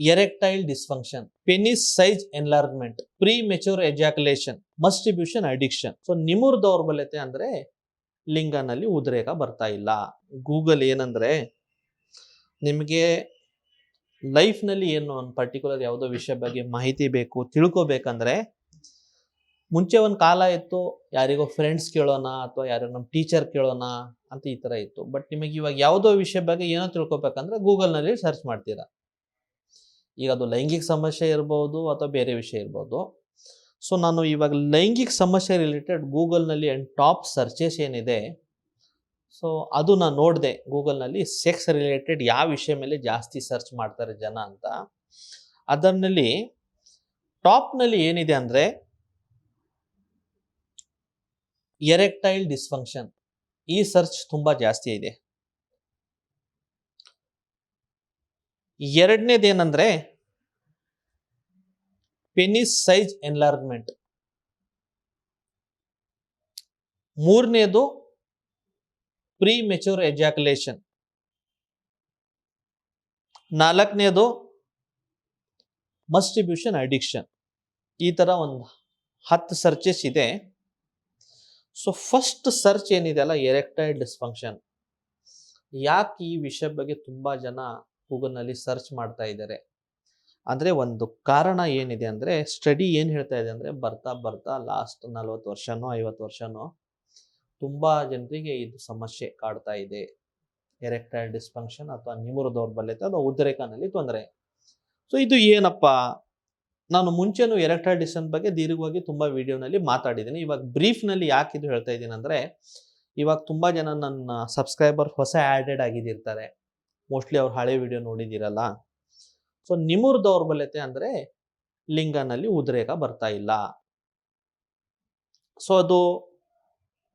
Erectile dysfunction penis size enlargement premature ejaculation masturbation addiction so ನಿಮುರ್ ದೌರ್ಬಲ್ಯತೆ ಅಂದ್ರೆ ಲಿಂಗನಲ್ಲಿ ಉದ್ರೇಕ ಬರ್ತಾ ಇಲ್ಲ. ಗೂಗಲ್ ಏನಂದ್ರೆ ನಿಮಗೆ ಲೈಫ್ನಲ್ಲಿ ಏನು ಒಂದು ಪರ್ಟಿಕ್ಯುಲರ್ ಯಾವುದೋ ವಿಷಯ ಬಗ್ಗೆ ಮಾಹಿತಿ ಬೇಕು, ತಿಳ್ಕೊಬೇಕಂದ್ರೆ ಮುಂಚೆ ಒಂದು ಕಾಲ ಇತ್ತು ಯಾರಿಗೋ ಫ್ರೆಂಡ್ಸ್ ಕೇಳೋಣ ಅಥವಾ ಯಾರೋ ನಮ್ಮ ಟೀಚರ್ ಕೇಳೋಣ ಅಂತ ಈ ಥರ ಇತ್ತು. ಬಟ್ ನಿಮಗೆ ಇವಾಗ ಯಾವುದೋ ವಿಷಯ ಬಗ್ಗೆ ಏನೋ ತಿಳ್ಕೊಬೇಕಂದ್ರೆ ಗೂಗಲ್ನಲ್ಲಿ ಸರ್ಚ್ ಮಾಡ್ತೀರಾ. ಈಗ ಅದು ಲೈಂಗಿಕ ಸಮಸ್ಯೆ ಇರ್ಬೋದು ಅಥವಾ ಬೇರೆ ವಿಷಯ ಇರ್ಬೋದು. ಸೊ ನಾನು ಇವಾಗ ಲೈಂಗಿಕ ಸಮಸ್ಯೆ ರಿಲೇಟೆಡ್ ಗೂಗಲ್ನಲ್ಲಿ ಆ್ಯಂಡ್ ಟಾಪ್ ಸರ್ಚಸ್ ಏನಿದೆ. ಸೊ ಅದು ನಾನು ನೋಡಿದೆ ಗೂಗಲ್ನಲ್ಲಿ ಸೆಕ್ಸ್ ರಿಲೇಟೆಡ್ ಯಾವ ವಿಷಯ ಮೇಲೆ ಜಾಸ್ತಿ ಸರ್ಚ್ ಮಾಡ್ತಾರೆ ಜನ ಅಂತ. ಅದರಲ್ಲಿ ಟಾಪ್ನಲ್ಲಿ ಏನಿದೆ ಅಂದರೆ ಎರೆಕ್ಟೈಲ್ ಡಿಸ್ಫಂಕ್ಷನ್ ಈ ಸರ್ಚ್ ತುಂಬ ಜಾಸ್ತಿ ಇದೆ. ಎರಡನೇದೇನೆಂದರೆ ಪೆನಿಸ್ ಸೈಜ್ ಎನ್ಲಾರ್ಜ್ಮೆಂಟ್ ಮೂರನೇದು ಪ್ರೀ ಮೆಚೂರ್ ಎಜಾಕ್ಯುಲೇಷನ್ ನಾಲ್ಕನೇದು ಮಸ್ಟಿಬ್ಯೂಷನ್ ಅಡಿಕ್ಷನ್ ಈ ಥರ ಒಂದು ಹತ್ತು ಸರ್ಚಸ್ ಇದೆ. ಸೊ ಫಸ್ಟ್ ಸರ್ಚ್ ಏನಿದೆ ಅಲ್ಲ ಎರೆಕ್ಟೈಲ್ ಡಿಸ್ಫಂಕ್ಷನ್ ಯಾಕೆ ಈ ವಿಷಯ ಬಗ್ಗೆ ತುಂಬ ಜನ ಗೂಗಲ್ನಲ್ಲಿ ಸರ್ಚ್ ಮಾಡ್ತಾ ಇದ್ದಾರೆ. ಅಂದರೆ ಒಂದು ಕಾರಣ ಏನಿದೆ ಅಂದರೆ ಸ್ಟಡಿ ಏನು ಹೇಳ್ತಾ ಇದೆ ಅಂದರೆ ಬರ್ತಾ ಬರ್ತಾ ಲಾಸ್ಟ್ ನಲ್ವತ್ತು ವರ್ಷನೋ ಐವತ್ತು ವರ್ಷನೋ ತುಂಬ ಜನರಿಗೆ ಇದು ಸಮಸ್ಯೆ ಕಾಡ್ತಾ ಇದೆ. ಎರೆಕ್ಟೈಲ್ ಡಿಸ್ಫಂಕ್ಷನ್ ಅಥವಾ ನಿಮುರು ದೌರ್ಬಲ್ಯತೆ ಅಥವಾ ಉದ್ರೇಕನಲ್ಲಿ ತೊಂದರೆ. ಸೊ ಇದು ಏನಪ್ಪ? ನಾನು ಮುಂಚೆನೂ ಎರೆಕ್ಟೈಲ್ ಡಿಸನ್ ಬಗ್ಗೆ ದೀರ್ಘವಾಗಿ ತುಂಬ ವಿಡಿಯೋನಲ್ಲಿ ಮಾತಾಡಿದ್ದೀನಿ. ಇವಾಗ ಬ್ರೀಫ್ನಲ್ಲಿ ಯಾಕೆ ಇದು ಹೇಳ್ತಾ ಇದ್ದೀನಿ ಅಂದರೆ ಇವಾಗ ತುಂಬ ಜನ ನನ್ನ ಸಬ್ಸ್ಕ್ರೈಬರ್ ಹೊಸ ಆ್ಯಡೆಡ್ ಆಗಿದ್ದಿರ್ತಾರೆ. ಮೋಸ್ಟ್ಲಿ ಅವ್ರು ಹಳೆ ವಿಡಿಯೋ ನೋಡಿದಿರಲ್ಲ. ಸೊ ನಿಮುರ್ ದೌರ್ಬಲ್ಯತೆ ಅಂದರೆ ಲಿಂಗನಲ್ಲಿ ಉದ್ರೇಕ ಬರ್ತಾ ಇಲ್ಲ. ಸೊ ಅದು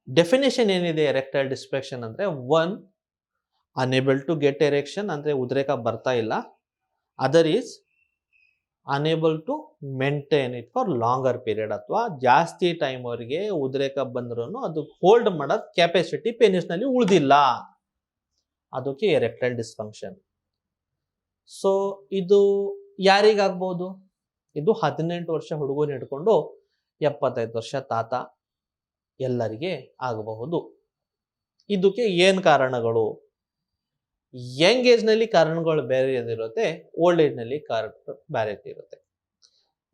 ಡೆಫಿನೇಷನ್ ಏನಿದೆ ಎರೆಕ್ಟೈಲ್ ಡಿಸ್ಪೆಕ್ಷನ್ ಅಂದರೆ? One unable to get erection ಅಂದರೆ ಉದ್ರೇಕ ಬರ್ತಾ ಇಲ್ಲ. Other is unable to maintain it for longer period ಅಥವಾ ಜಾಸ್ತಿ ಟೈಮ್ ಅವರಿಗೆ ಉದ್ರೇಕ ಬಂದ್ರೂ ಅದು ಹೋಲ್ಡ್ ಮಾಡೋದು ಕೆಪಾಸಿಟಿ ಪೆನಿಸ್ನಲ್ಲಿ ಉಳಿದಿಲ್ಲ. ಅದಕ್ಕೆ ಎರೆಕ್ಟೈಲ್ ಡಿಸ್ಫಂಕ್ಷನ್ ಸೊ ಇದು ಯಾರಿಗಾಗ್ಬೋದು? ಇದು ಹದಿನೆಂಟು ವರ್ಷ ಹುಡುಗನ ಹಿಡ್ಕೊಂಡು ಎಪ್ಪತ್ತೈದು ವರ್ಷ ತಾತ ಎಲ್ಲರಿಗೆ ಆಗಬಹುದು. ಇದಕ್ಕೆ ಏನು ಕಾರಣಗಳು? ಯಂಗ್ ಏಜ್ನಲ್ಲಿ ಕಾರಣಗಳು ಬೇರೆ ಇರುತ್ತೆ, ಓಲ್ಡ್ ಏಜ್ನಲ್ಲಿ ಕಾರಣ ಬೇರೆ ಇರುತ್ತೆ.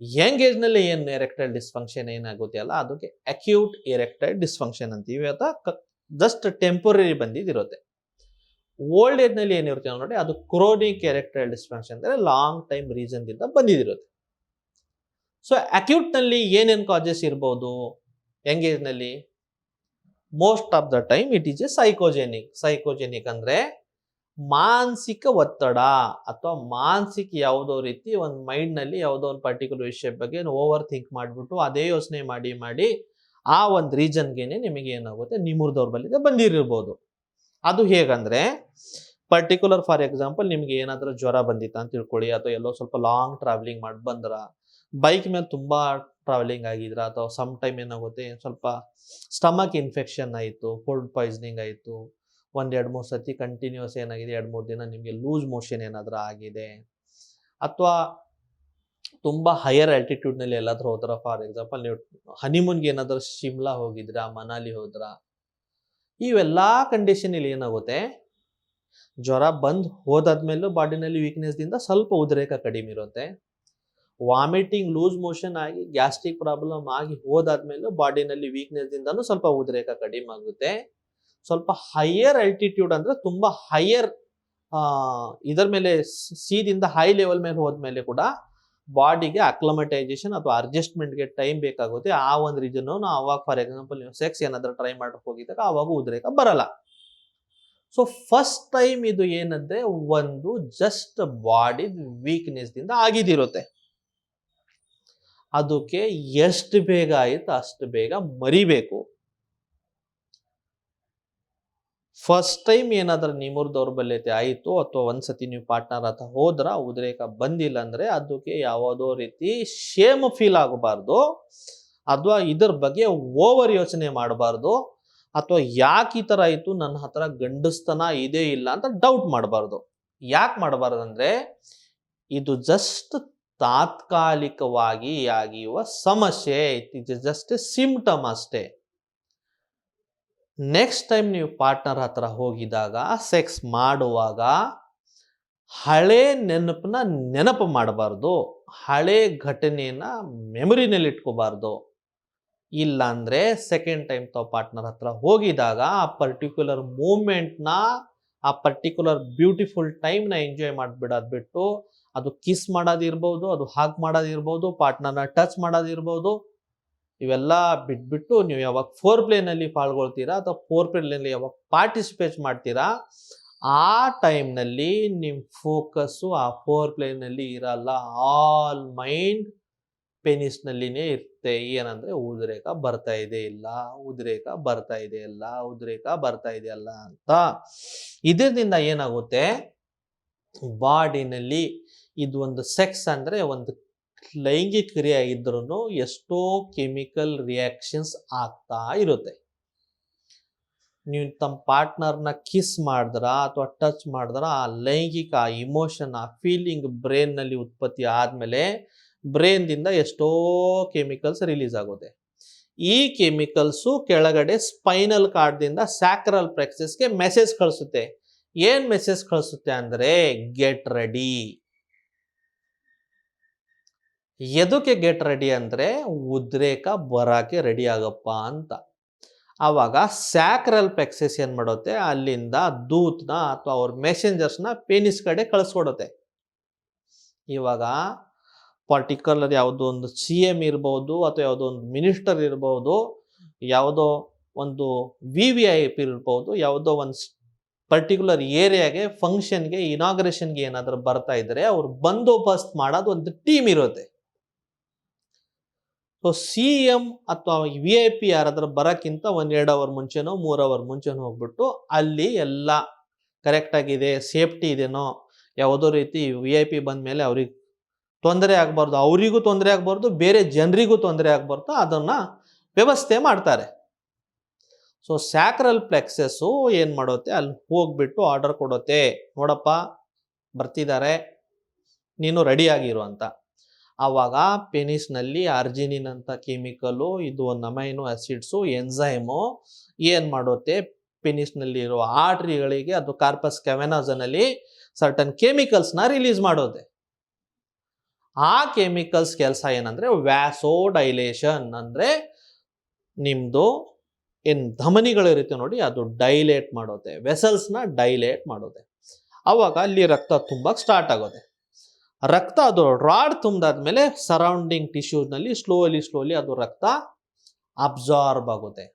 ಯಂಗ್ ಏಜ್ನಲ್ಲಿ ಏನು ಎರೆಕ್ಟೈಲ್ ಡಿಸ್ಫಂಕ್ಷನ್ ಏನಾಗುತ್ತೆ ಅಲ್ಲ, ಅದಕ್ಕೆ ಅಕ್ಯೂಟ್ ಎರೆಕ್ಟೈಲ್ ಡಿಸ್ಫಂಕ್ಷನ್ ಅಂತೀವಿ. ಅಥವಾ ಜಸ್ಟ್ ಟೆಂಪರರಿ ಬಂದಿದಿರುತ್ತೆ. ಓಲ್ಡ್ ಏಜ್ನಲ್ಲಿ ಏನಿರುತ್ತೆ ನೋಡಿ ಅದು ಕ್ರೋನಿಕ್ ಎರೆಕ್ಟೈಲ್ ಡಿಸ್ಫಂಕ್ಷನ್ ಅಂದರೆ ಲಾಂಗ್ ಟೈಮ್ ರೀಸನ್ದಿಂದ ಬಂದಿದಿರುತ್ತೆ. ಸೊ ಅಕ್ಯೂಟ್ನಲ್ಲಿ ಏನೇನು ಕಾಜಸ್ ಇರ್ಬೋದು? Young ಏಜ್ನಲ್ಲಿ most of the time it is a psychogenic psychogenic ಅಂದರೆ ಮಾನಸಿಕ ಒತ್ತಡ ಅಥವಾ ಮಾನಸಿಕ ಯಾವುದೋ ರೀತಿ ಒಂದು ಮೈಂಡ್ನಲ್ಲಿ ಯಾವುದೋ ಒಂದು ಪರ್ಟಿಕ್ಯುಲರ್ ವಿಷಯ ಬಗ್ಗೆ ಓವರ್ ಥಿಂಕ್ ಮಾಡಿಬಿಟ್ಟು ಅದೇ ಯೋಚನೆ ಮಾಡಿ ಮಾಡಿ ಆ ಒಂದು ರೀಸನ್ಗೇನೆ ನಿಮಗೆ ಏನಾಗುತ್ತೆ? ನಿಮ್ಮೂರ್ದವ್ರ ದೌರ್ಬಲ್ಯತೆ ಬಂದಿರಿರ್ಬೋದು ಅದು ಹೇಗಂದ್ರೆ ಪರ್ಟಿಕ್ಯುಲರ್ ಫಾರ್ ಎಕ್ಸಾಂಪಲ್ ನಿಮ್ಗೆ ಏನಾದರೂ ಜ್ವರ ಬಂದಿತ್ತ ಅಂತ ತಿಳ್ಕೊಳ್ಳಿ, ಅಥವಾ ಎಲ್ಲೋ ಸ್ವಲ್ಪ ಲಾಂಗ್ ಟ್ರಾವೆಲಿಂಗ್ ಮಾಡಿ ಬಂದ್ರ ಬೈಕ್ ಮೇಲೆ ತುಂಬ ಟ್ರಾವೆಲಿಂಗ್ ಆಗಿದ್ರ, ಅಥವಾ ಸಮ್ ಟೈಮ್ ಏನಾಗುತ್ತೆ, ಸ್ವಲ್ಪ ಸ್ಟಮಕ್ ಇನ್ಫೆಕ್ಷನ್ ಆಯಿತು ಫುಡ್ ಪಾಯ್ಸನಿಂಗ್ ಆಯಿತು, ಒಂದು ಎರಡು ಮೂರು ಸತಿ ಕಂಟಿನ್ಯೂಸ್ ಏನಾಗಿದೆ, ಎರಡು ಮೂರು ದಿನ ನಿಮಗೆ ಲೂಸ್ ಮೋಷನ್ ಏನಾದರೂ ಆಗಿದೆ, ಅಥವಾ ತುಂಬ ಹೈಯರ್ ಆಲ್ಟಿಟ್ಯೂಡ್ನಲ್ಲಿ ಎಲ್ಲಾದರೂ ಹೋದ್ರ ಫಾರ್ ಎಕ್ಸಾಂಪಲ್ ನೀವು ಹನಿಮೂನ್ಗೆ ಏನಾದರೂ ಶಿಮ್ಲಾ ಹೋಗಿದ್ರಾ, ಮನಾಲಿ ಹೋದ್ರ ಇವೆಲ್ಲ ಕಂಡೀಷನಲ್ಲಿ ಏನಾಗುತ್ತೆ? ಜ್ವರ ಬಂದು ಹೋದಾದ್ಮೇಲೂ ಬಾಡಿನಲ್ಲಿ ವೀಕ್ನೆಸ್ದಿಂದ ಸ್ವಲ್ಪ ಉದ್ರೇಕ ಕಡಿಮೆ ಇರುತ್ತೆ. ವಾಮಿಟಿಂಗ್ ಲೂಸ್ ಮೋಷನ್ ಆಗಿ ಗ್ಯಾಸ್ಟ್ರಿಕ್ ಪ್ರಾಬ್ಲಮ್ ಆಗಿ ಹೋದಾದ್ಮೇಲೂ ಬಾಡಿನಲ್ಲಿ ವೀಕ್ನೆಸ್ದಿಂದನೂ ಸ್ವಲ್ಪ ಉದ್ರೇಕ ಕಡಿಮೆ ಆಗುತ್ತೆ. ಸ್ವಲ್ಪ ಹೈಯರ್ ಅಲ್ಟಿಟ್ಯೂಡ್ ಅಂದರೆ ತುಂಬ ಹೈಯರ್ ಇದರ ಮೇಲೆ ಸೀದಿಂದ ಹೈ ಲೆವೆಲ್ ಮೇಲೆ ಹೋದ್ಮೇಲೆ ಕೂಡ ಬಾಡಿಗೆ ಅಕ್ಲಮಟೈಸೇಷನ್ ಅಥವಾ ಅಡ್ಜಸ್ಟ್ಮೆಂಟ್ಗೆ ಟೈಮ್ ಬೇಕಾಗುತ್ತೆ, ಆ ಒಂದು ರೀಸನ್ ನಾವು ಅವಾಗ ಫಾರ್ ಎಕ್ಸಾಂಪಲ್ ನೀವು ಸೆಕ್ಸ್ ಏನಾದರೂ ಟ್ರೈ ಮಾಡಕ್ಕೆ ಹೋಗಿದ್ದಾಗ ಆವಾಗ ಉದ್ರೇಕ ಬರಲ್ಲ. ಸೊ ಫಸ್ಟ್ ಟೈಮ್ ಇದು ಏನಂದ್ರೆ ಒಂದು ಜಸ್ಟ್ ಬಾಡಿ ವೀಕ್ನೆಸ್ದಿಂದ ಆಗಿದಿರುತ್ತೆ. ಅದಕ್ಕೆ ಎಷ್ಟು ಬೇಗ ಆಯಿತು ಅಷ್ಟು ಬೇಗ ಮರಿಬೇಕು. ಫಸ್ಟ್ ಟೈಮ್ ಏನಾದರೂ ನಿಮ್ಮೂರ್ ದೌರ್ಬಲ್ಯತೆ ಆಯಿತು ಅಥವಾ ಒಂದ್ಸತಿ ನೀವು ಪಾರ್ಟ್ನರ್ ಹತ್ರ ಹೋದ್ರ ಉದ್ರೇಕ ಬಂದಿಲ್ಲ ಅಂದರೆ ಅದಕ್ಕೆ ಯಾವುದೋ ರೀತಿ ಶೇಮ್ ಫೀಲ್ ಆಗಬಾರ್ದು. ಅಥವಾ ಇದ್ರ ಬಗ್ಗೆ ಓವರ್ ಯೋಚನೆ ಮಾಡಬಾರ್ದು. ಅಥವಾ ಯಾಕೆ ಈ ಥರ ಆಯಿತು, ನನ್ನ ಹತ್ರ ಗಂಡಸ್ತನ ಇದೇ ಇಲ್ಲ ಅಂತ ಡೌಟ್ ಮಾಡಬಾರ್ದು. ಯಾಕೆ ಮಾಡಬಾರ್ದು ಅಂದ್ರೆ ಇದು ಜಸ್ಟ್ ತಾತ್ಕಾಲಿಕವಾಗಿ ಆಗಿರುವ ಸಮಸ್ಯೆ ಇದು ಜಸ್ಟ್ ಸಿಂಪ್ಟಮ್ ಅಷ್ಟೇ. ನೆಕ್ಸ್ಟ್ ಟೈಮ್ ನೀವು ಪಾರ್ಟ್ನರ್ ಹತ್ರ ಹೋಗಿದಾಗ ಸೆಕ್ಸ್ ಮಾಡುವಾಗ ಹಳೆ ನೆನಪನ್ನ ನೆನಪು ಮಾಡಬಾರ್ದು. ಹಳೆ ಘಟನೆಯನ್ನ ಮೆಮೊರಿನಲ್ಲಿ ಇಟ್ಕೋಬಾರ್ದು. ಇಲ್ಲ ಅಂದ್ರೆ ಸೆಕೆಂಡ್ ಟೈಮ್ ತಾವು ಪಾರ್ಟ್ನರ್ ಹತ್ರ ಹೋಗಿದಾಗ ಆ ಪರ್ಟಿಕ್ಯುಲರ್ ಮೂಮೆಂಟ್ನ ಆ ಪರ್ಟಿಕ್ಯುಲರ್ ಬ್ಯೂಟಿಫುಲ್ ಟೈಮ್ನ ಎಂಜಾಯ್ ಮಾಡಿಬಿಡೋದು ಬಿಟ್ಟು ಅದು ಕಿಸ್ ಮಾಡೋದಿರ್ಬೋದು ಅದು ಹಾಕ್ ಮಾಡೋದಿರ್ಬೋದು ಪಾರ್ಟ್ನರ್ನ ಟಚ್ ಮಾಡೋದಿರ್ಬೋದು ಇವೆಲ್ಲ ಬಿಟ್ಬಿಟ್ಟು ನೀವು ಯಾವಾಗ ಫೋರ್ ಪ್ಲೇನಲ್ಲಿ ಪಾಲ್ಗೊಳ್ತೀರಾ ಅಥವಾ ಫೋರ್ ಪ್ಲೇನಲ್ಲಿ ಯಾವಾಗ ಪಾರ್ಟಿಸಿಪೇಟ್ ಮಾಡ್ತೀರಾ, ಆ ಟೈಮ್ನಲ್ಲಿ ನಿಮ್ಮ ಫೋಕಸ್ಸು ಆ ಫೋರ್ ಪ್ಲೇನಲ್ಲಿ ಇರಲ್ಲ. ಆಲ್ ಮೈಂಡ್ ಪೆನಿಸ್ನಲ್ಲಿನೇ ಇರುತ್ತೆ. ಏನಂದರೆ ಉದ್ರೇಕ ಬರ್ತಾ ಇದೆ ಇಲ್ಲ, ಉದ್ರೇಕ ಬರ್ತಾ ಇದೆ ಇಲ್ಲ ಉದ್ರೇಕ ಬರ್ತಾ ಇದೆ ಅಲ್ಲ ಅಂತ. ಇದರಿಂದ ಏನಾಗುತ್ತೆ? ಬಾಡಿನಲ್ಲಿ ಇದು ಒಂದು ಸೆಕ್ಸ್ ಅಂದರೆ ಒಂದು ಲೈಂಗಿಕ ಕ್ರಿಯೆ ಇದ್ರೂ ಎಷ್ಟೋ ಕೆಮಿಕಲ್ ರಿಯಾಕ್ಷನ್ಸ್ ಆಗ್ತಾ ಇರುತ್ತೆ. ನೀವು ತಮ್ಮ ಪಾರ್ಟ್ನರ್ನ ಕಿಸ್ ಮಾಡಿದ್ರ ಅಥವಾ ಟಚ್ ಮಾಡಿದ್ರ ಆ ಲೈಂಗಿಕ ಇಮೋಷನ್, ಆ ಫೀಲಿಂಗ್ ಬ್ರೈನ್ನಲ್ಲಿ ಉತ್ಪತ್ತಿ ಆದಮೇಲೆ ಬ್ರೈನ್ದಿಂದ ಎಷ್ಟೋ ಕೆಮಿಕಲ್ಸ್ ರಿಲೀಸ್ ಆಗುತ್ತೆ ಈ ಕೆಮಿಕಲ್ಸು ಕೆಳಗಡೆ ಸ್ಪೈನಲ್ ಕಾರ್ಡ್ದಿಂದ ಸ್ಯಾಕ್ರಲ್ ಪ್ರೆಕ್ಸಸ್ಗೆ ಮೆಸೇಜ್ ಕಳಿಸುತ್ತೆ. ಏನು ಮೆಸೇಜ್ ಕಳಿಸುತ್ತೆ ಅಂದರೆ ಗೆಟ್ ರೆಡಿ. ಎದಕ್ಕೆ ಗೆಟ್ ರೆಡಿ ಅಂದರೆ ಉದ್ರೇಕ ಬರೋಕ್ಕೆ ರೆಡಿ ಆಗಪ್ಪ ಅಂತ. ಆವಾಗ ಸ್ಯಾಕ್ರಲ್ ಪೆಕ್ಸಸ್ ಏನು ಮಾಡುತ್ತೆ? ಅಲ್ಲಿಂದ ದೂತ್ನ ಅಥವಾ ಅವ್ರ ಮೆಸೆಂಜರ್ಸ್ನ ಪೇನಿಸ್ ಕಡೆ ಕಳಿಸ್ಕೊಡುತ್ತೆ. ಇವಾಗ ಪರ್ಟಿಕ್ಯುಲರ್ ಯಾವುದೋ ಒಂದು ಸಿ ಎಂ ಇರ್ಬೋದು ಅಥವಾ ಯಾವುದೋ ಒಂದು ಮಿನಿಸ್ಟರ್ ಇರ್ಬೋದು, ಯಾವುದೋ ಒಂದು ವಿ ವಿ ಐ ಪಿ ಇರ್ಬೋದು, ಯಾವುದೋ ಒಂದು ಪರ್ಟಿಕ್ಯುಲರ್ ಏರಿಯಾಗೆ ಫಂಕ್ಷನ್ಗೆ ಇನಾಗ್ರೇಷನ್ಗೆ ಏನಾದರೂ ಬರ್ತಾ ಇದ್ದರೆ ಅವ್ರು ಬಂದೋಬಸ್ತ್ ಮಾಡೋದು ಒಂದು ಟೀಮ್ ಇರುತ್ತೆ. ಸೊ ಸಿ ಎಂ ಅಥವಾ ವಿ ಐ ಪಿ ಯಾರಾದ್ರೂ ಬರೋಕ್ಕಿಂತ ಒಂದು ಎರಡು ಅವರ್ ಮುಂಚೆನೋ, ಮೂರು ಅವರ್ ಮುಂಚೆನೋ ಹೋಗ್ಬಿಟ್ಟು ಅಲ್ಲಿ ಎಲ್ಲ ಕರೆಕ್ಟ್ ಆಗಿದೆ ಸೇಫ್ಟಿ ಇದೇನೋ, ಯಾವುದೋ ರೀತಿ ವಿ ಐ ಪಿ ಬಂದ ಮೇಲೆ ಅವ್ರಿಗೆ ತೊಂದರೆ ಆಗಬಾರ್ದು, ಅವರಿಗೂ ತೊಂದರೆ ಆಗಬಾರ್ದು, ಬೇರೆ ಜನರಿಗೂ ತೊಂದರೆ ಆಗಬಾರ್ದು, ಅದನ್ನ ವ್ಯವಸ್ಥೆ ಮಾಡ್ತಾರೆ. ಸೊ ಸ್ಯಾಕ್ರಲ್ ಪ್ಲೆಕ್ಸಸ್ಸು ಏನು ಮಾಡುತ್ತೆ? ಅಲ್ಲಿ ಹೋಗ್ಬಿಟ್ಟು ಆರ್ಡರ್ ಕೊಡುತ್ತೆ. ನೋಡಪ್ಪ ಬರ್ತಿದ್ದಾರೆ ನೀನು ರೆಡಿ ಆಗಿರು ಅಂತ. ಆವಾಗ ಪೆನಿಸ್ನಲ್ಲಿ ಅರ್ಜಿನಿನ್ ಅಂತ ಕೆಮಿಕಲು, ಇದು ಅಮೈನೋ ಆಸಿಡ್ಸು ಎನ್ಸೈಮು ಏನು ಮಾಡುತ್ತೆ? ಪೆನಿಸ್ನಲ್ಲಿ ಇರುವ ಆರ್ಟ್ರಿಗಳಿಗೆ, ಅದು ಕಾರ್ಪಸ್ ಕೆವೆನಾಸನಲ್ಲಿ ಸರ್ಟನ್ ಕೆಮಿಕಲ್ಸ್ನ ರಿಲೀಸ್ ಮಾಡೋದೆ. ಆ ಕೆಮಿಕಲ್ಸ್ ಕೆಲಸ ಏನಂದ್ರೆ ವ್ಯಾಸೋ ಡೈಲೇಷನ್ ನಿಮ್ಮದು ಏನ್ ಧಮನಿಗಳಿರುತ್ತೆ ನೋಡಿ, ಅದು ಡೈಲೇಟ್ ಮಾಡೋದೆ. ವೆಸಲ್ಸ್ನ ಡೈಲೇಟ್ ಮಾಡೋದೆ. ಆವಾಗ ಅಲ್ಲಿ ರಕ್ತ ತುಂಬಕ್ಕೆ ಸ್ಟಾರ್ಟ್ ಆಗುತ್ತೆ ರಕ್ತ, ಅದು ರಾಡ್ ತುಂಬಿದಾದ್ಮೇಲೆ ಸರೌಂಡಿಂಗ್ ಟಿಶ್ಯೂಸ್ನಲ್ಲಿ ಸ್ಲೋಲಿ ಸ್ಲೋಲಿ ಅದು ರಕ್ತ ಅಬ್ಸಾರ್ಬ್ ಆಗುತ್ತೆ.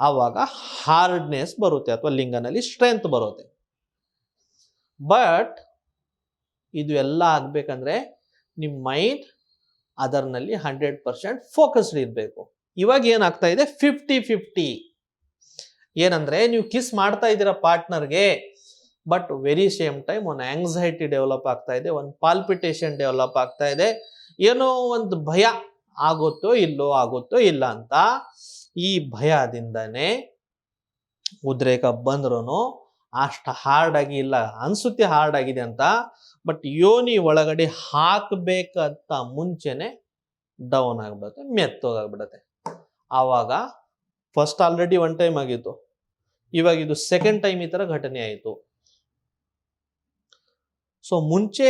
ಆವಾಗ ಹಾರ್ಡ್ನೆಸ್ ಬರುತ್ತೆ ಅಥವಾ ಲಿಂಗನಲ್ಲಿ ಸ್ಟ್ರೆಂತ್ ಬರುತ್ತೆ. ಬಟ್ ಇದು ಎಲ್ಲ ಆಗಬೇಕಂದ್ರೆ ನಿಮ್ಮ ಮೈಂಡ್ ಅದರ್ನಲ್ಲಿ ಹಂಡ್ರೆಡ್ ಪರ್ಸೆಂಟ್ ಫೋಕಸ್ಡ್ ಇರಬೇಕು. ಇವಾಗ ಏನಾಗ್ತಾ ಇದೆ? ಫಿಫ್ಟಿ ಫಿಫ್ಟಿ ಏನಂದ್ರೆ ನೀವು ಕಿಸ್ ಮಾಡ್ತಾ ಇದ್ದೀರಾ ಪಾರ್ಟ್ನರ್ಗೆ ಬಟ್ ವೆರಿ ಸೇಮ್ ಟೈಮ್ ಒಂದು ಆಂಗ್ಸೈಟಿ ಡೆವಲಪ್ ಆಗ್ತಾ ಇದೆ ಒಂದು ಪಾಲ್ಪಿಟೇಷನ್ ಡೆವಲಪ್ ಆಗ್ತಾ ಇದೆ. ಏನೋ ಒಂದು ಭಯ ಆಗುತ್ತೋ ಇಲ್ಲೋ ಆಗುತ್ತೋ ಇಲ್ಲ ಅಂತ ಈ ಭಯದಿಂದನೇ ಉದ್ರೇಕ ಬಂದ್ರೂ ಅಷ್ಟು ಹಾರ್ಡ್ ಆಗಿ ಇಲ್ಲ, ಅನ್ಸುತ್ತೆ ಹಾರ್ಡ್ ಆಗಿದೆ ಅಂತ. ಬಟ್ ಯೋನಿ ಒಳಗಡೆ ಹಾಕಬೇಕಂತ ಮುಂಚೆನೆ ಡೌನ್ ಆಗ್ಬಿಡುತ್ತೆ, ಮೆತ್ತೋಗಾಗ್ಬಿಡುತ್ತೆ. ಆವಾಗ ಫಸ್ಟ್ ಆಲ್ರೆಡಿ ಒನ್ ಟೈಮ್ ಆಗಿತ್ತು. ಇವಾಗ ಇದು ಸೆಕೆಂಡ್ ಟೈಮ್ ಈ ತರ ಘಟನೆ ಆಯಿತು. ಸೊ ಮುಂಚೆ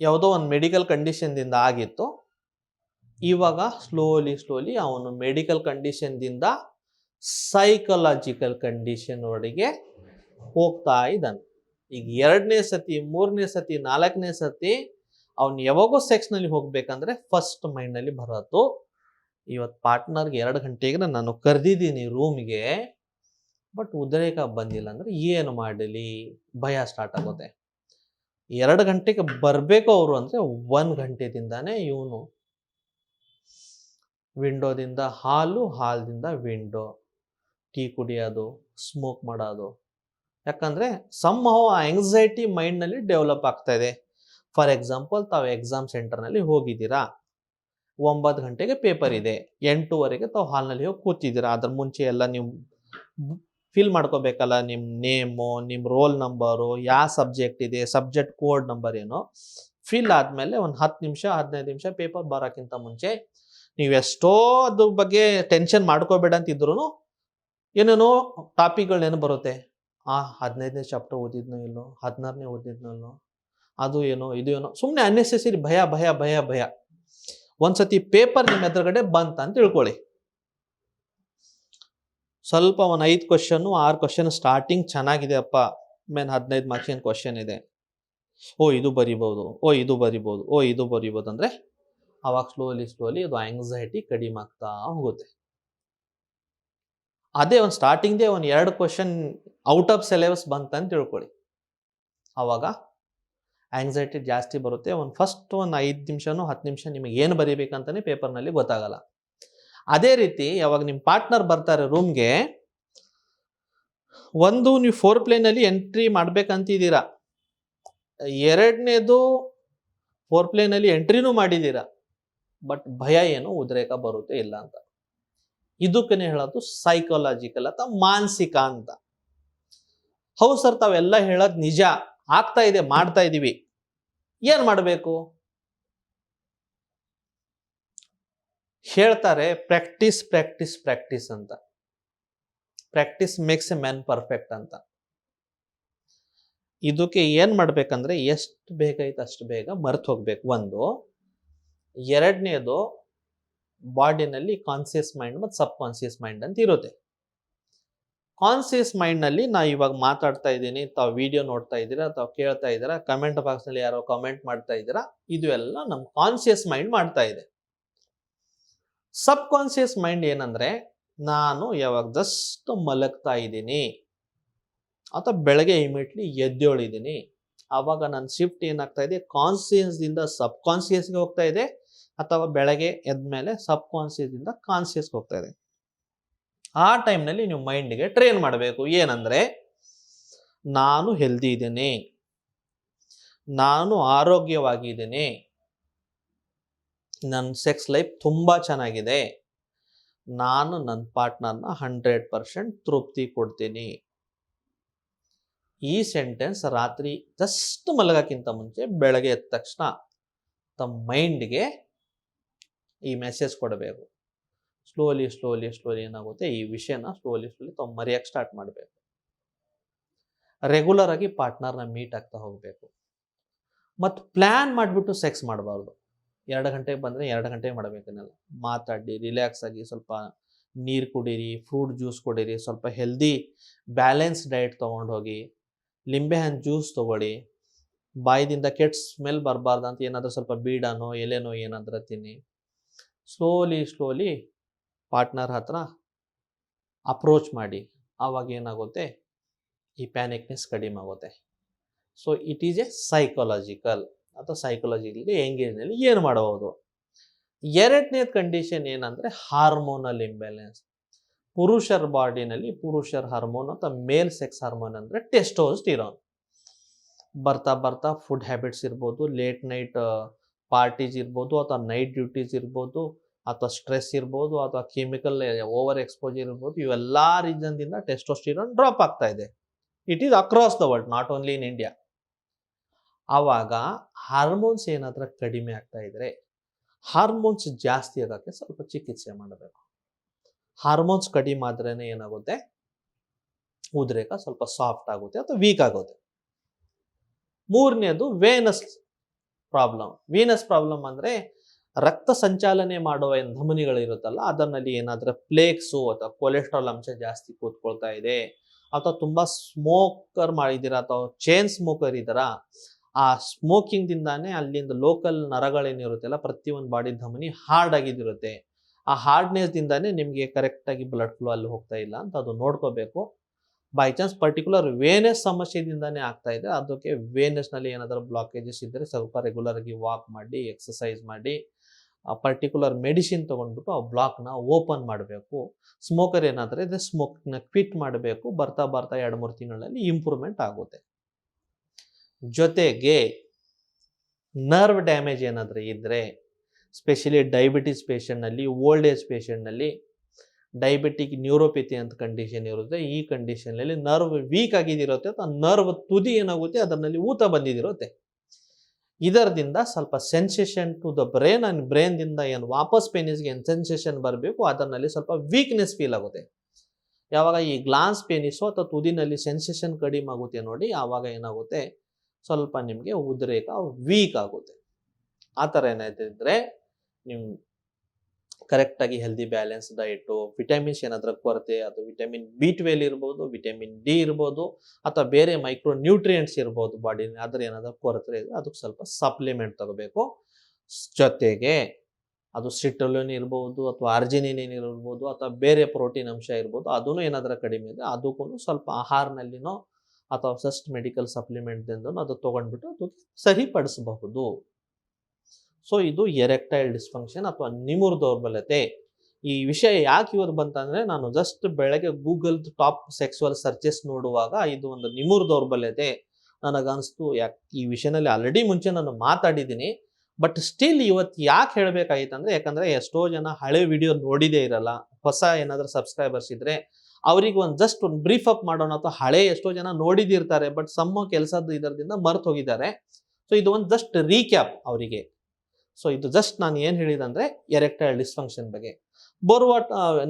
ಯಾವುದೋ ಒಂದು ಮೆಡಿಕಲ್ ಕಂಡೀಷನ್ದಿಂದ ಆಗಿತ್ತು. ಇವಾಗ ಸ್ಲೋಲಿ ಸ್ಲೋಲಿ ಅವನು ಮೆಡಿಕಲ್ ಕಂಡೀಷನ್ದಿಂದ ಸೈಕಲಾಜಿಕಲ್ ಕಂಡೀಷನ್ ಒಳಗೆ ಹೋಗ್ತಾ ಇದ್ದಾನೆ. ಈಗ ಎರಡನೇ ಸತಿ, ಮೂರನೇ ಸತಿ, ನಾಲ್ಕನೇ ಸತಿ ಅವನು ಯಾವಾಗೋ ಸೆಕ್ಸ್ನಲ್ಲಿ ಹೋಗ್ಬೇಕಂದ್ರೆ ಫಸ್ಟ್ ಮೈಂಡ್ನಲ್ಲಿ ಬರೋದು. ಇವತ್ತು ಪಾರ್ಟ್ನರ್ಗೆ ಎರಡು ಗಂಟೆಗೆ ನಾನು ಕರೆದಿದ್ದೀನಿ ರೂಮ್ಗೆ ಬಟ್ ಉದ್ರೇಕ ಬಂದಿಲ್ಲ ಅಂದ್ರೆ ಏನು ಮಾಡಲಿ? ಭಯ ಸ್ಟಾರ್ಟ್ ಆಗುತ್ತೆ. ಎರಡು ಗಂಟೆಗೆ ಬರಬೇಕು ಅವರು ಅಂದರೆ ಒಂದು ಗಂಟೆದಿಂದಾನೇ ಇವನು ವಿಂಡೋದಿಂದ ಹಾಲು, ಹಾಲ್ದಿಂದ ವಿಂಡೋ. ಟೀ ಕುಡಿಯೋದು, ಸ್ಮೋಕ್ ಮಾಡೋದು. ಯಾಕಂದರೆ ಸಮ್ ಹೌ ಆ ಎಂಗ್ಸೈಟಿ ಮೈಂಡ್ನಲ್ಲಿ ಡೆವಲಪ್ ಆಗ್ತಾ ಇದೆ. ಫಾರ್ ಎಕ್ಸಾಂಪಲ್ ತಾವು ಎಕ್ಸಾಮ್ ಸೆಂಟರ್ನಲ್ಲಿ ಹೋಗಿದ್ದೀರಾ? ಒಂಬತ್ತು ಗಂಟೆಗೆ ಪೇಪರ್ ಇದೆ. ಎಂಟೂವರೆಗೆ ತಾವು ಹಾಲ್ನಲ್ಲಿ ಹೋಗಿ ಕೂತಿದ್ದೀರಾ? ಅದ್ರ ಮುಂಚೆ ಎಲ್ಲ ನೀವು ಫಿಲ್ ಮಾಡ್ಕೋಬೇಕಲ್ಲ ನಿಮ್ಮ ನೇಮು ನಿಮ್ಮ ರೋಲ್ ನಂಬರು ಯಾವ ಸಬ್ಜೆಕ್ಟ್ ಇದೆ ಸಬ್ಜೆಕ್ಟ್ ಕೋಡ್ ನಂಬರ್ ಏನು ಫಿಲ್ ಆದಮೇಲೆ ಒಂದು ಹತ್ತು ನಿಮಿಷ, ಹದಿನೈದು ನಿಮಿಷ ಪೇಪರ್ ಬರೋಕ್ಕಿಂತ ಮುಂಚೆ ನೀವು ಎಷ್ಟೋ ಅದ್ರ ಬಗ್ಗೆ ಟೆನ್ಷನ್ ಮಾಡ್ಕೋಬೇಡ ಅಂತಿದ್ರು ಏನೇನೋ ಏನು ಬರುತ್ತೆ. ಆ ಹದಿನೈದನೇ ಚಾಪ್ಟರ್ ಓದಿದ್ನೋ ಇಲ್ಲೋ, ಹದಿನಾರನೇ ಓದಿದ್ನೋ ಇಲ್ಲೋ, ಅದು ಏನೋ, ಇದು ಏನೋ ಸುಮ್ಮನೆ ಅನ್ನೆಸೆಸರಿ ಭಯ ಭಯ ಭಯ ಭಯ. ಒಂದ್ಸತಿ ಪೇಪರ್ ನಿಮ್ಮ ಎದುರುಗಡೆ ಬಂತ ಅಂತ ತಿಳ್ಕೊಳ್ಳಿ. ಸ್ವಲ್ಪ ಒಂದು ಐದು ಕ್ವಶನ್ನು ಆರು ಕ್ವಶನ್ ಸ್ಟಾರ್ಟಿಂಗ್ ಚೆನ್ನಾಗಿದೆ ಅಪ್ಪ. ಮೇನ್ ಹದಿನೈದು ಮಾರ್ಕ್ಸಿನ ಕ್ವಶನ್ ಇದೆ. ಓ, ಇದು ಬರಿಬೋದು. ಓ, ಇದು ಬರಿಬೋದು. ಓ, ಇದು ಬರಿಬೋದು ಅಂದರೆ ಅವಾಗ ಸ್ಲೋಲಿ ಸ್ಲೋಲಿ ಅದು ಆಂಗ್ಸೈಟಿ ಕಡಿಮೆ ಆಗ್ತಾ ಹೋಗುತ್ತೆ. ಅದೇ ಒಂದು ಸ್ಟಾರ್ಟಿಂಗ್ದೇ ಒಂದು ಎರಡು ಕ್ವಶನ್ ಔಟ್ ಆಫ್ ಸಿಲೆಬಸ್ ಬಂತಂತ ತಿಳ್ಕೊಳ್ಳಿ. ಆವಾಗ ಆಂಗ್ಸೈಟಿ ಜಾಸ್ತಿ ಬರುತ್ತೆ. ಒಂದು ಫಸ್ಟ್ ಒಂದು ಐದು ನಿಮಿಷನೂ ಹತ್ತು ನಿಮಿಷ ನಿಮಗೆ ಏನು ಬರೀಬೇಕಂತಲೇ ಪೇಪರ್ನಲ್ಲಿ ಗೊತ್ತಾಗಲ್ಲ. ಅದೇ ರೀತಿ ಯಾವಾಗ ನಿಮ್ಮ ಪಾರ್ಟ್ನರ್ ಬರ್ತಾರೆ ರೂಮ್ಗೆ ಒಂದು ನೀವು ಫೋರ್ ಪ್ಲೇನಲ್ಲಿ ಎಂಟ್ರಿ ಮಾಡ್ಬೇಕಂತಿದ್ದೀರಾ. ಎರಡನೇದು ಫೋರ್ ಪ್ಲೇನಲ್ಲಿ ಎಂಟ್ರಿನೂ ಮಾಡಿದ್ದೀರಾ. ಬಟ್ ಭಯ ಏನು, ಉದ್ರೇಕ ಬರುತ್ತೆ ಇಲ್ಲ ಅಂತ. ಇದಕ್ಕೇನೆ ಹೇಳೋದು ಸೈಕಾಲಜಿಕಲ್ ಅಥವಾ ಮಾನಸಿಕ ಅಂತ. ಹೌದು ಸರ್ ತಾವೆಲ್ಲ ಹೇಳೋದು ನಿಜ. ಆಗ್ತಾ ಇದೆ, ಮಾಡ್ತಾ ಇದ್ದೀವಿ ಏನು ಮಾಡಬೇಕು? ಹೇಳ್ತಾರೆ ಪ್ರಾಕ್ಟೀಸ್ ಪ್ರಾಕ್ಟೀಸ್ ಪ್ರಾಕ್ಟೀಸ್ ಅಂತ. Practice makes a man perfect ಅಂತ. ಇದಕ್ಕೆ ಏನು ಮಾಡ್ಬೇಕಂದ್ರೆ, ಎಷ್ಟು ಬೇಗ ಐತೆ ಅಷ್ಟು ಬೇಗ ಮರೆತು ಹೋಗ್ಬೇಕು. ಒಂದು, ಎರಡನೇದು ಬಾಡಿನಲ್ಲಿ ಕಾನ್ಸಿಯಸ್ ಮೈಂಡ್ ಮತ್ತು ಸಬ್ ಕಾನ್ಸಿಯಸ್ ಮೈಂಡ್ ಅಂತ ಇರುತ್ತೆ. ಕಾನ್ಸಿಯಸ್ ಮೈಂಡ್ನಲ್ಲಿ ನಾ ಇವಾಗ ಮಾತಾಡ್ತಾ ಇದ್ದೀನಿ, ತಾವು ವಿಡಿಯೋ ನೋಡ್ತಾ ಇದ್ದೀರಾ, ತಾವು ಕೇಳ್ತಾ ಇದ್ದೀರಾ ಕಮೆಂಟ್ ಬಾಕ್ಸ್ನಲ್ಲಿ ಯಾರೋ ಕಮೆಂಟ್ ಮಾಡ್ತಾ ಇದ್ದೀರಾ, ಇದು ಎಲ್ಲ ನಮ್ಮ ಕಾನ್ಸಿಯಸ್ ಮೈಂಡ್ ಮಾಡ್ತಾ ಇದೆ. ಸಬ್ ಕಾನ್ಸಿಯಸ್ ಮೈಂಡ್ ಏನಂದ್ರೆ, ನಾನು ಯಾವಾಗ ಜಸ್ಟ್ ಮಲಗ್ತಾ ಇದ್ದೀನಿ, ಅಥವಾ ಬೆಳಗ್ಗೆ ಇಮಿಡಿಯೇಟ್ಲಿ ಎದ್ದೇಳಿದ್ದೀನಿ, ಆವಾಗ ನನ್ನ ಶಿಫ್ಟ್ ಏನಾಗ್ತಾ ಇದೆ ಕಾನ್ಸಿಯಸ್ದಿಂದ ಸಬ್ ಕಾನ್ಸಿಯಸ್ಗೆ ಹೋಗ್ತಾ ಇದೆ, ಅಥವಾ ಬೆಳಗ್ಗೆ ಎದ್ಮೇಲೆ ಸಬ್ ಕಾನ್ಸಿಯಸ್ದಿಂದ ಕಾನ್ಸಿಯಸ್ಗೆ ಹೋಗ್ತಾ ಇದೆ. ಆ ಟೈಮ್ನಲ್ಲಿ ನೀವು ಮೈಂಡ್ಗೆ ಟ್ರೈನ್ ಮಾಡಬೇಕು. ಏನಂದ್ರೆ, ನಾನು ಹೆಲ್ದಿ ಇದ್ದೀನಿ, ನಾನು ಆರೋಗ್ಯವಾಗಿದ್ದೀನಿ ನನ್ನ ಸೆಕ್ಸ್ ಲೈಫ್ ತುಂಬ ಚೆನ್ನಾಗಿದೆ. ನಾನು ನನ್ನ ಪಾರ್ಟ್ನರ್ನ ಹಂಡ್ರೆಡ್ ಪರ್ಸೆಂಟ್ ತೃಪ್ತಿ ಕೊಡ್ತೀನಿ. ಈ ಸೆಂಟೆನ್ಸ್ ರಾತ್ರಿ ಜಸ್ಟ್ ಮಲಗಕ್ಕಿಂತ ಮುಂಚೆ ಬೆಳಗ್ಗೆ ಎದ್ದ ತಕ್ಷಣ ತಮ್ಮ ಮೈಂಡ್ಗೆ ಈ ಮೆಸೇಜ್ ಕೊಡಬೇಕು. ಸ್ಲೋಲಿ ಸ್ಲೋಲಿ ಸ್ಲೋಲಿ ಏನಾಗುತ್ತೆ ಈ ವಿಷಯನ ಸ್ಲೋಲಿ ಸ್ಲೋಲಿ ತಮ್ಮ ಮರೆಯಕ್ಕೆ ಸ್ಟಾರ್ಟ್ ಮಾಡಬೇಕು. ರೆಗ್ಯುಲರ್ ಆಗಿ ಪಾರ್ಟ್ನರ್ನ ಮೀಟ್ ಆಗ್ತಾ ಹೋಗಬೇಕು. ಮತ್ತು ಪ್ಲ್ಯಾನ್ ಮಾಡಿಬಿಟ್ಟು ಸೆಕ್ಸ್ ಮಾಡಬಾರ್ದು. ಎರಡು ಗಂಟೆಗೆ ಬಂದರೆ ಎರಡು ಗಂಟೆಗೆ ಮಾಡಬೇಕನ್ನೆಲ್ಲ ಮಾತಾಡಿ ರಿಲ್ಯಾಕ್ಸ್ ಆಗಿ ಸ್ವಲ್ಪ ನೀರು ಕುಡೀರಿ ಫ್ರೂಟ್ ಜ್ಯೂಸ್ ಕುಡೀರಿ, ಸ್ವಲ್ಪ ಹೆಲ್ದಿ ಬ್ಯಾಲೆನ್ಸ್ ಡಯಟ್ ತೊಗೊಂಡು ಹೋಗಿ ಲಿಂಬೆಹಣ್ಣು ಜ್ಯೂಸ್ ತೊಗೊಳ್ಳಿ, ಬಾಯಿದಿಂದ ಕೆಟ್ಟ ಸ್ಮೆಲ್ ಬರಬಾರ್ದು ಅಂತ ಏನಾದರೂ ಸ್ವಲ್ಪ ಬೀಡನೋ, ಎಲೆನೋ ಏನಾದರೂ ತಿನ್ನಿ. ಸ್ಲೋಲಿ ಸ್ಲೋಲಿ ಪಾರ್ಟ್ನರ್ ಹತ್ರ ಅಪ್ರೋಚ್ ಮಾಡಿ. ಆವಾಗ ಏನಾಗುತ್ತೆ? ಈ ಪ್ಯಾನಿಕ್ನೆಸ್ ಕಡಿಮೆ ಆಗುತ್ತೆ. So it is a psychological ಅಥವಾ ಸೈಕಾಲಜಿಕಲ್ಗೆ ಎಂಗೇಜ್ನಲ್ಲಿ ಏನು ಮಾಡಬಹುದು? ಎರಡನೇ ಕಂಡೀಷನ್ ಏನಂದರೆ ಹಾರ್ಮೋನಲ್ ಇಂಬ್ಯಾಲೆನ್ಸ್ ಪುರುಷರ ಬಾಡಿನಲ್ಲಿ ಪುರುಷರ ಹಾರ್ಮೋನ್ ಅಥವಾ ಮೇಲ್ ಸೆಕ್ಸ್ ಹಾರ್ಮೋನ್ ಅಂದರೆ ಟೆಸ್ಟೋಸ್ಟಿರಾನ್ ಬರ್ತಾ ಬರ್ತಾ ಫುಡ್ ಹ್ಯಾಬಿಟ್ಸ್ ಇರ್ಬೋದು ಲೇಟ್ ನೈಟ್ ಪಾರ್ಟೀಸ್ ಇರ್ಬೋದು ಅಥವಾ ನೈಟ್ ಡ್ಯೂಟೀಸ್ ಇರ್ಬೋದು ಅಥವಾ ಸ್ಟ್ರೆಸ್ ಇರ್ಬೋದು ಅಥವಾ ಕೆಮಿಕಲ್ ಓವರ್ ಎಕ್ಸ್ಪೋಜರ್ ಇರ್ಬೋದು, ಇವೆಲ್ಲ ರೀಸನ್ದಿಂದ ಟೆಸ್ಟೋಸ್ಟಿರೋನ್ ಡ್ರಾಪ್ ಆಗ್ತಾ ಇದೆ. It is across the world not only in India ಆವಾಗ ಹಾರ್ಮೋನ್ಸ್ ಏನಾದರೂ ಕಡಿಮೆ ಆಗ್ತಾ ಇದ್ರೆ ಹಾರ್ಮೋನ್ಸ್ ಜಾಸ್ತಿ ಆಗೋಕ್ಕೆ ಸ್ವಲ್ಪ ಚಿಕಿತ್ಸೆ ಮಾಡಬೇಕು. ಹಾರ್ಮೋನ್ಸ್ ಕಡಿಮೆ ಆದ್ರೇ ಏನಾಗುತ್ತೆ? ಉದ್ರೇಕ ಸ್ವಲ್ಪ ಸಾಫ್ಟ್ ಆಗುತ್ತೆ ಅಥವಾ ವೀಕ್ ಆಗುತ್ತೆ. ಮೂರನೇದು ವೇನಸ್ ಪ್ರಾಬ್ಲಮ್. ವೀನಸ್ ಪ್ರಾಬ್ಲಮ್ ಅಂದರೆ ರಕ್ತ ಸಂಚಾಲನೆ ಮಾಡುವ ಧಮನಿಗಳಿರುತ್ತಲ್ಲ, ಅದರಲ್ಲಿ ಏನಾದರೂ ಪ್ಲೇಕ್ಸು ಅಥವಾ ಕೊಲೆಸ್ಟ್ರಾಲ್ ಅಂಶ ಜಾಸ್ತಿ ಕೂತ್ಕೊಳ್ತಾ ಇದೆ, ಅಥವಾ ತುಂಬ ಸ್ಮೋಕರ್ ಮಾಡಿದ್ದೀರಾ ಅಥವಾ ಚೇನ್ ಸ್ಮೋಕರ್ ಇದ್ದೀರಾ ಆ ಸ್ಮೋಕಿಂಗ್ದಿಂದಾನೇ ಅಲ್ಲಿಂದ ಲೋಕಲ್ ನರಗಳೇನಿರುತ್ತಲ್ಲ ಪ್ರತಿಯೊಂದು ಬಾಡಿ ಧಮನಿ ಹಾರ್ಡ್ ಆಗಿದಿರುತ್ತೆ. ಆ ಹಾರ್ಡ್ನೆಸ್ದಿಂದಾನೇ ನಿಮಗೆ ಕರೆಕ್ಟಾಗಿ ಬ್ಲಡ್ ಫ್ಲೋ ಅಲ್ಲಿ ಹೋಗ್ತಾ ಇಲ್ಲ ಅಂತ ಅದು ನೋಡ್ಕೋಬೇಕು. ಬೈ ಚಾನ್ಸ್ ಪರ್ಟಿಕ್ಯುಲರ್ ವೇನೆಸ್ ಸಮಸ್ಯೆದಿಂದಾನೇ ಆಗ್ತಾ ಇದೆ. ಅದಕ್ಕೆ ವೇನೆಸ್ನಲ್ಲಿ ಏನಾದರೂ ಬ್ಲಾಕೇಜಸ್ ಇದ್ದರೆ ಸ್ವಲ್ಪ ರೆಗ್ಯುಲರ್ ಆಗಿ ವಾಕ್ ಮಾಡಿ ಎಕ್ಸಸೈಸ್ ಮಾಡಿ, ಆ ಪರ್ಟಿಕ್ಯುಲರ್ ಮೆಡಿಸಿನ್ ತೊಗೊಂಡ್ಬಿಟ್ಟು ಆ ಬ್ಲಾಕ್ನ ಓಪನ್ ಮಾಡಬೇಕು. ಸ್ಮೋಕರ್ ಏನಾದರೆ ಇದೆ ಸ್ಮೋಕ್ನ ಕ್ವಿಟ್ ಮಾಡಬೇಕು. ಬರ್ತಾ ಬರ್ತಾ ಎರಡು ಮೂರು ತಿಂಗಳಲ್ಲಿ ಇಂಪ್ರೂವ್ಮೆಂಟ್ ಆಗುತ್ತೆ. ಜೊತೆಗೆ ನರ್ವ್ ಡ್ಯಾಮೇಜ್ ಏನಾದರೂ ಇದ್ದರೆ ಸ್ಪೆಷಲಿ ಡಯಾಬಿಟಿಸ್ ಪೇಷಂಟ್ನಲ್ಲಿ ಓಲ್ಡ್ ಏಜ್ ಪೇಷಂಟ್ನಲ್ಲಿ ಡಯಾಬಿಟಿಕ್ ನ್ಯೂರೋಪತಿ ಅಂತ ಕಂಡೀಷನ್ ಇರುತ್ತೆ. ಈ ಕಂಡೀಷನ್ನಲ್ಲಿ ನರ್ವ್ ವೀಕ್ ಆಗಿದಿರುತ್ತೆ ಅಥವಾ ನರ್ವ್ ತುದಿ ಏನಾಗುತ್ತೆ, ಅದರಲ್ಲಿ ಊತ ಬಂದಿದ್ದಿರುತ್ತೆ ಇದರದಿಂದ ಸ್ವಲ್ಪ sensation to the brain and ಬ್ರೈನ್ದಿಂದ ಏನು ವಾಪಸ್ ಪೇನಿಸ್ಗೆ ಏನು ಸೆನ್ಸೇಷನ್ ಬರಬೇಕು, ಅದರಲ್ಲಿ ಸ್ವಲ್ಪ ವೀಕ್ನೆಸ್ ಫೀಲ್ ಆಗುತ್ತೆ. ಯಾವಾಗ ಈ ಗ್ಲಾನ್ಸ್ ಪೇನಿಸು ಅಥವಾ ತುದಿನಲ್ಲಿ ಸೆನ್ಸೇಷನ್ ಕಡಿಮೆ ಆಗುತ್ತೆ ನೋಡಿ, ಆವಾಗ ಏನಾಗುತ್ತೆ ಸ್ವಲ್ಪ ನಿಮಗೆ ಉದ್ರೇಕ ವೀಕ್ ಆಗುತ್ತೆ. ಆ ಥರ ಏನಾಯ್ತಿದ್ರೆ ನೀವು ಕರೆಕ್ಟಾಗಿ ಹೆಲ್ದಿ ಬ್ಯಾಲೆನ್ಸ್ ಡಯಟು ವಿಟಮಿನ್ಸ್ ಏನಾದ್ರೂ ಕೊರತೆ, ಅದು ವಿಟಮಿನ್ ಬಿ ಟ್ವೆಲ್ ಇರ್ಬೋದು ವಿಟಮಿನ್ ಡಿ ಇರ್ಬೋದು, ಅಥವಾ ಬೇರೆ ಮೈಕ್ರೋ ನ್ಯೂಟ್ರಿಯೆಂಟ್ಸ್ ಇರ್ಬೋದು ಬಾಡಿ ಆದರೆ ಏನಾದರೂ ಕೊರತೆ ಇದೆ ಅದಕ್ಕೆ ಸ್ವಲ್ಪ ಸಪ್ಲಿಮೆಂಟ್ ತಗೋಬೇಕು. ಜೊತೆಗೆ ಅದು ಸಿಟ್ರಲಿನ್ ಇರ್ಬೋದು ಅಥವಾ ಅರ್ಜಿನಿನ್ ಇರ್ಬೋದು, ಅಥವಾ ಬೇರೆ ಪ್ರೋಟೀನ್ ಅಂಶ ಇರ್ಬೋದು ಅದೂ ಏನಾದರೂ ಕಡಿಮೆ ಇದೆ ಅದಕ್ಕೂ ಸ್ವಲ್ಪ ಆಹಾರನಲ್ಲಿನೋ ಅಥವಾ ಸಸ್ಟ್ ಮೆಡಿಕಲ್ ಸಪ್ಲಿಮೆಂಟ್ದಿಂದ ಅದು ತೊಗೊಂಡ್ಬಿಟ್ಟು ಅದು ಸರಿಪಡಿಸಬಹುದು. ಸೊ ಇದು ಎರೆಕ್ಟೈಲ್ ಡಿಸ್ಫಂಕ್ಷನ್ ಅಥವಾ ನಿಮುರ್ ದೌರ್ಬಲ್ಯತೆ ಈ ವಿಷಯ ಯಾಕೆ ಇವರು ಬಂತಂದ್ರೆ ನಾನು ಜಸ್ಟ್ ಬೆಳಗ್ಗೆ ಗೂಗಲ್ ಟಾಪ್ ಸೆಕ್ಸುವಲ್ ಸರ್ಚಸ್ ನೋಡುವಾಗ ಇದು ಒಂದು ನಿಮುರ್ ದೌರ್ಬಲ್ಯತೆ ನನಗನ್ನಿಸ್ತು ಯಾಕೆ ಈ ವಿಷಯದಲ್ಲಿ ಆಲ್ರೆಡಿ ಮುಂಚೆ ನಾನು ಮಾತಾಡಿದ್ದೀನಿ. ಬಟ್ ಸ್ಟಿಲ್ ಇವತ್ತು ಯಾಕೆ ಹೇಳಬೇಕಾಗಿತ್ತು ಅಂದ್ರೆ ಯಾಕಂದ್ರೆ ಎಷ್ಟೋ ಜನ ಹಳೆ ವಿಡಿಯೋ ನೋಡಿದೇ ಇರಲ್ಲ. ಹೊಸ ಏನಾದರೂ ಸಬ್ಸ್ಕ್ರೈಬರ್ಸ್ ಇದ್ರೆ ಅವ್ರಿಗೆ ಒಂದು ಜಸ್ಟ್ ಒಂದು ಬ್ರೀಫ್ ಅಪ್ ಮಾಡೋಣ ಅಥವಾ ಹಳೆ ಎಷ್ಟೋ ಜನ ನೋಡಿದಿರ್ತಾರೆ ಬಟ್ ಸಮ್ಮ ಕೆಲಸದ ಇದರದಿಂದ ಮರ್ತು ಹೋಗಿದ್ದಾರೆ. ಸೊ ಇದು ಒಂದು ಜಸ್ಟ್ ರೀಕ್ಯಾಪ್ ಅವರಿಗೆ. ಸೊ ಇದು ಜಸ್ಟ್ ನಾನು ಏನು ಹೇಳಿದಂದ್ರೆ ಎರೆಕ್ಟೈಲ್ ಡಿಸ್ಫಂಕ್ಷನ್ ಬಗ್ಗೆ. ಬರುವ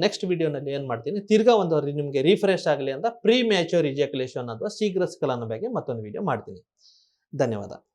ನೆಕ್ಸ್ಟ್ ವಿಡಿಯೋನಲ್ಲಿ ಏನು ಮಾಡ್ತೀನಿ, ತಿರ್ಗಾ ಒಂದು ನಿಮಗೆ ರಿಫ್ರೆಶ್ ಆಗಲಿ ಅಂತ ಪ್ರೀ ಮ್ಯಾಚೋರ್ ಇಜಾಕ್ಯುಲೇಷನ್ ಅಥವಾ ಶೀಘ್ರ ಸ್ಖಲನ ಬಗ್ಗೆ ಮತ್ತೊಂದು ವಿಡಿಯೋ ಮಾಡ್ತೀನಿ. ಧನ್ಯವಾದ.